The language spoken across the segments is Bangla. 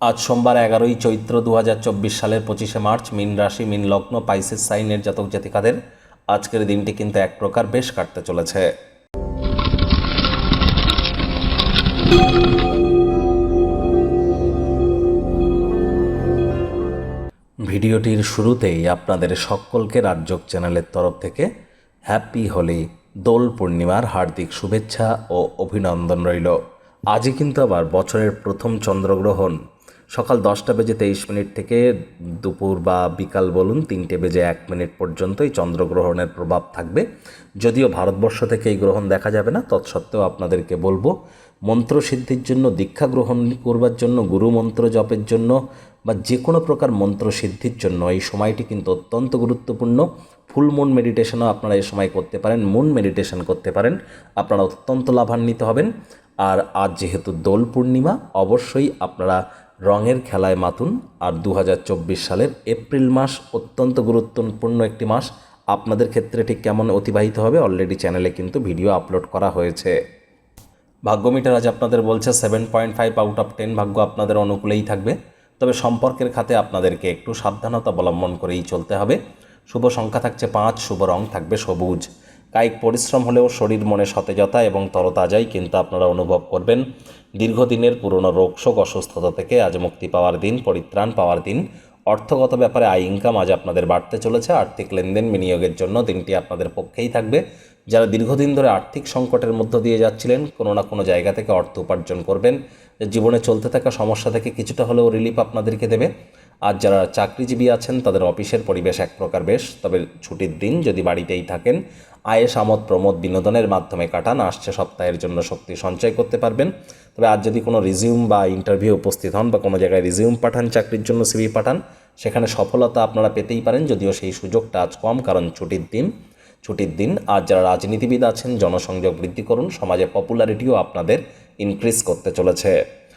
আজ সোমবার এগারোই চৈত্র দু হাজার চব্বিশ সালের পঁচিশে মার্চ, মিন রাশি, মিন লগ্ন, পাইসেস সাইনের জাতক জাতিকাদের আজকের দিনটি কিন্তু এক প্রকার বেশ কাটতে চলেছে। ভিডিওটির শুরুতেই আপনাদের সকলকে রাজ্যক চ্যানেলের তরফ থেকে হ্যাপি হোলি, দোল পূর্ণিমার হার্দিক শুভেচ্ছা ও অভিনন্দন রইল। আজই কিন্তু আবার বছরের প্রথম চন্দ্রগ্রহণ। সকাল দশটা বেজে তেইশ মিনিট থেকে দুপুর বা বিকাল বলুন তিনটে বেজে এক মিনিট পর্যন্ত এই চন্দ্রগ্রহণের প্রভাব থাকবে। যদিও ভারতবর্ষ থেকে এই গ্রহণ দেখা যাবে না, তৎসত্ত্বেও আপনাদেরকে বলব, মন্ত্রসিদ্ধির জন্য, দীক্ষা গ্রহণ করবার জন্য, গুরু মন্ত্র জপের জন্য বা যে কোনো প্রকার মন্ত্র সিদ্ধির জন্য এই সময়টি কিন্তু অত্যন্ত গুরুত্বপূর্ণ। ফুল মুন মেডিটেশনও আপনারা এই সময় করতে পারেন, মুন মেডিটেশন করতে পারেন, আপনারা অত্যন্ত লাভান্বিত হবেন। আর আজ যেহেতু দোল পূর্ণিমা, অবশ্যই আপনারা রঙের খেলায় মাতুন আর দু হাজার চব্বিশ সালের এপ্রিল মাস অত্যন্ত গুরুত্বপূর্ণ একটি মাস। আপনাদের ক্ষেত্রে ঠিক কেমন অতিবাহিত হবে অলরেডি চ্যানেলে কিন্তু ভিডিও আপলোড করা হয়েছে। ভাগ্যমিটার আজ আপনাদের বলছে seven point five out of ten ভাগ্য আপনাদের অনুকূলেই থাকবে। তবে সম্পর্কের খাতে আপনাদেরকে একটু সাবধানতা অবলম্বন করেই চলতে হবে। শুভ সংখ্যা থাকছে পাঁচ, শুভ রং থাকবে সবুজ। কায়িক পরিশ্রম হলেও শরীর মনে সতেজতা এবং তরতাজাই কিন্তু আপনারা অনুভব করবেন। দীর্ঘদিনের পুরনো রোগশোক অসুস্থতা থেকে আজ মুক্তি পাওয়ার দিন, পরিত্রাণ পাওয়ার দিন। অর্থগত ব্যাপারে আয় ইনকাম আজ আপনাদের বাড়তে চলেছে। আর্থিক লেনদেন বিনিয়োগের জন্য দিনটি আপনাদের পক্ষেই থাকবে। যারা দীর্ঘদিন ধরে আর্থিক সংকটের মধ্য দিয়ে যাচ্ছিলেন, কোনো না কোনো জায়গা থেকে অর্থ উপার্জন করবেন। জীবনে চলতে থাকা সমস্যা থেকে কিছুটা হলেও রিলিফ আপনাদেরকে দেবে। আর যারা চাকরিজীবী আছেন, তাদের অফিসের পরিবেশ এক প্রকার বেশ। তবে ছুটির দিন যদি বাড়িতেই থাকেন, আয়েস আমোদ প্রমোদ বিনোদনের মাধ্যমে কাটান, আসছে সপ্তাহের জন্য শক্তি সঞ্চয় করতে পারবেন। তবে আজ যদি কোনো রিজিউম বা ইন্টারভিউ উপস্থিত হন বা কোনো জায়গায় রিজিউম পাঠান, চাকরির জন্য সিভি পাঠান, সেখানে সফলতা আপনারা পেতেই পারেন, যদিও সেই সুযোগটা আজ কম, কারণ ছুটির দিন ছুটির দিন আজ যারা রাজনীতিবিদ আছেন, জনসংযোগ বৃদ্ধি করুন, সমাজে পপুলারিটিও আপনাদের ইনক্রিজ করতে চলেছে।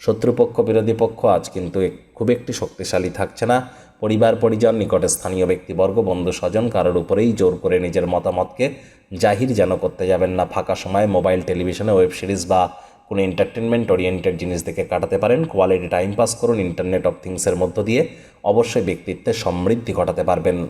শত্রুপক্ষ, বিরোধী পক্ষ আজ কিন্তু খুব একটি শক্তিশালী থাকছে না। পরিবার, পরিজন, নিকটে স্থানীয় ব্যক্তিবর্গ বন্ধু স্বজন কারোর উপরেই জোর করে নিজের মতামতকে জাহির যেন করতে যাবেন না। ফাঁকা সময় মোবাইল, টেলিভিশনে ওয়েব সিরিজ বা কোনো এন্টারটেনমেন্ট ওরিয়েন্টেড জিনিস দেখে কাটাতে পারেন। কোয়ালিটি টাইম পাস করুন ইন্টারনেট অফ থিংসের মধ্য দিয়ে। অবশ্যই ব্যক্তিত্বের সমৃদ্ধি ঘটাতে পারবেন।